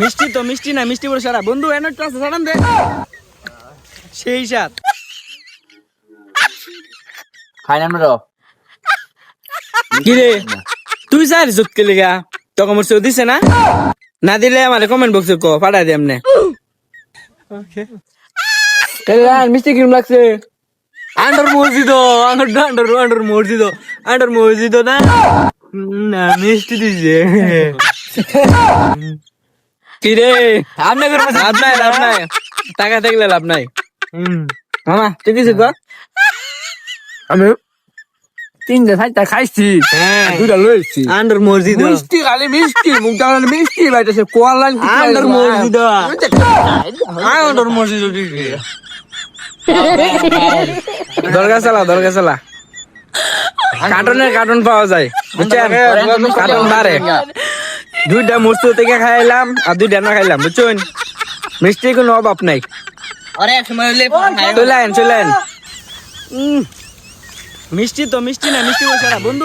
মিষ্টি তো মিষ্টি না মিষ্টি বলে সারা। বন্ধু এনে একটু আছে সারান দে। সেই সাত খাই না র। কি রে? তুই স্যার জুত কে লিগা? তোকে মোর সেও দিছে না? না দিলে আমার কমেন্ট বক্সে কো পাঠাই দে এমনে। মিষ্টি কিরম লাগছে? আন্ডার মসজিদ আন্ডার আন্ডার আন্ডার মসজিদ আন্ডার মসজিদ না? না মিষ্টি দিছে। কি রে আপনাদের লাভ নাই লাভ নাই। টাকা থাকলে লাভ নাই। মামা তুই কিছু কর? আমি তিনটা চারটা খাইছি। হ্যাঁ। দুটা লইছি। আন্ডার মসজিদ। মিষ্টি খালি মিষ্টি। মুখ চাওয়ান মিষ্টি বাইতেছে কোয়ালান আন্ডার মসজিদ। আন্ডার মসজিদ দরগা চালা দরগা চালা। কার্টনের কার্টন পাওয়া যায়। বুঝছেন? কার্টন বাড়ে। দুইটা মস্ত থেকে খাইলাম আর দুইটা না খাইলাম বুঝছেন? মিষ্টি কোনো অভাব নাই। আরে এক সময় হলে চলেন চলেন মিষ্টি তো মিষ্টি না মিষ্টি বন্ধু